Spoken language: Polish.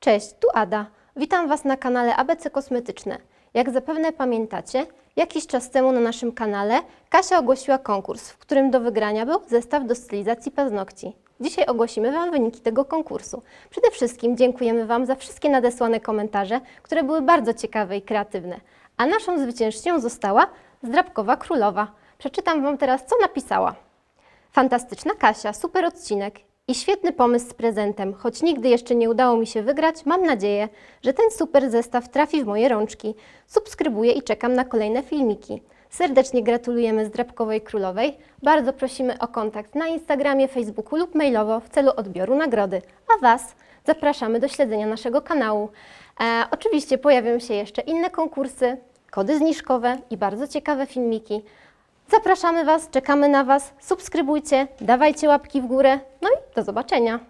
Cześć, tu Ada. Witam Was na kanale ABC Kosmetyczne. Jak zapewne pamiętacie, jakiś czas temu na naszym kanale Kasia ogłosiła konkurs, w którym do wygrania był zestaw do stylizacji paznokci. Dzisiaj ogłosimy Wam wyniki tego konkursu. Przede wszystkim dziękujemy Wam za wszystkie nadesłane komentarze, które były bardzo ciekawe i kreatywne. A naszą zwyciężczynią została Zdrabkowa Królowa. Przeczytam Wam teraz, co napisała. Fantastyczna Kasia, super odcinek i świetny pomysł z prezentem. Choć nigdy jeszcze nie udało mi się wygrać, mam nadzieję, że ten super zestaw trafi w moje rączki. Subskrybuję i czekam na kolejne filmiki. Serdecznie gratulujemy Zdrabkowej Królowej. Bardzo prosimy o kontakt na Instagramie, Facebooku lub mailowo w celu odbioru nagrody. A Was zapraszamy do śledzenia naszego kanału. E, oczywiście pojawią się jeszcze inne konkursy, kody zniżkowe i bardzo ciekawe filmiki. Zapraszamy Was, czekamy na Was, subskrybujcie, dawajcie łapki w górę, no do zobaczenia.